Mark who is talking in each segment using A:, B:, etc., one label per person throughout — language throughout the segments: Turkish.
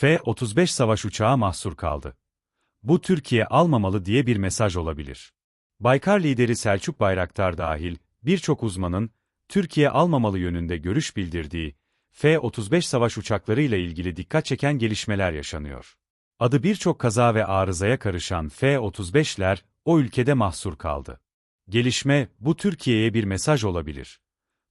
A: F-35 savaş uçağı mahsur kaldı. Bu Türkiye almamalı diye bir mesaj olabilir. Baykar lideri Selçuk Bayraktar dahil birçok uzmanın Türkiye almamalı yönünde görüş bildirdiği F-35 savaş uçakları ile ilgili dikkat çeken gelişmeler yaşanıyor. Adı birçok kaza ve arızaya karışan F-35'ler o ülkede mahsur kaldı. Gelişme, bu Türkiye'ye bir mesaj olabilir.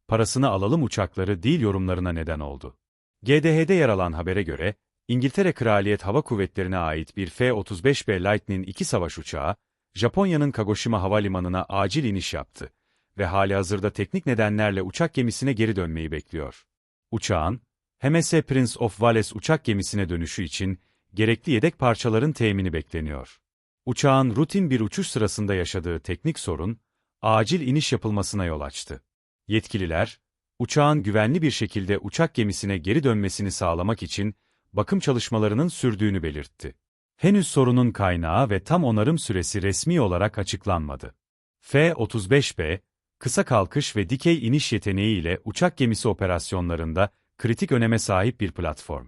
A: Parasını alalım uçakları değil yorumlarına neden oldu. GDH'de yer alan habere göre, İngiltere Kraliyet Hava Kuvvetleri'ne ait bir F-35B Lightning II savaş uçağı, Japonya'nın Kagoshima Havalimanı'na acil iniş yaptı ve hali hazırda teknik nedenlerle uçak gemisine geri dönmeyi bekliyor. Uçağın, HMS Prince of Wales uçak gemisine dönüşü için gerekli yedek parçaların temini bekleniyor. Uçağın rutin bir uçuş sırasında yaşadığı teknik sorun, acil iniş yapılmasına yol açtı. Yetkililer, uçağın güvenli bir şekilde uçak gemisine geri dönmesini sağlamak için bakım çalışmalarının sürdüğünü belirtti. Henüz sorunun kaynağı ve tam onarım süresi resmi olarak açıklanmadı. F-35B, kısa kalkış ve dikey iniş yeteneğiyle uçak gemisi operasyonlarında kritik öneme sahip bir platform.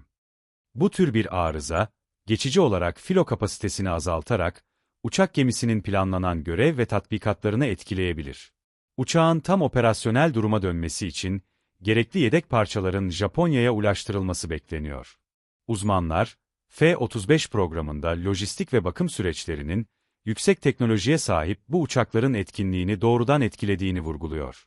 A: Bu tür bir arıza, geçici olarak filo kapasitesini azaltarak, uçak gemisinin planlanan görev ve tatbikatlarını etkileyebilir. Uçağın tam operasyonel duruma dönmesi için, gerekli yedek parçaların Japonya'ya ulaştırılması bekleniyor. Uzmanlar, F-35 programında lojistik ve bakım süreçlerinin, yüksek teknolojiye sahip bu uçakların etkinliğini doğrudan etkilediğini vurguluyor.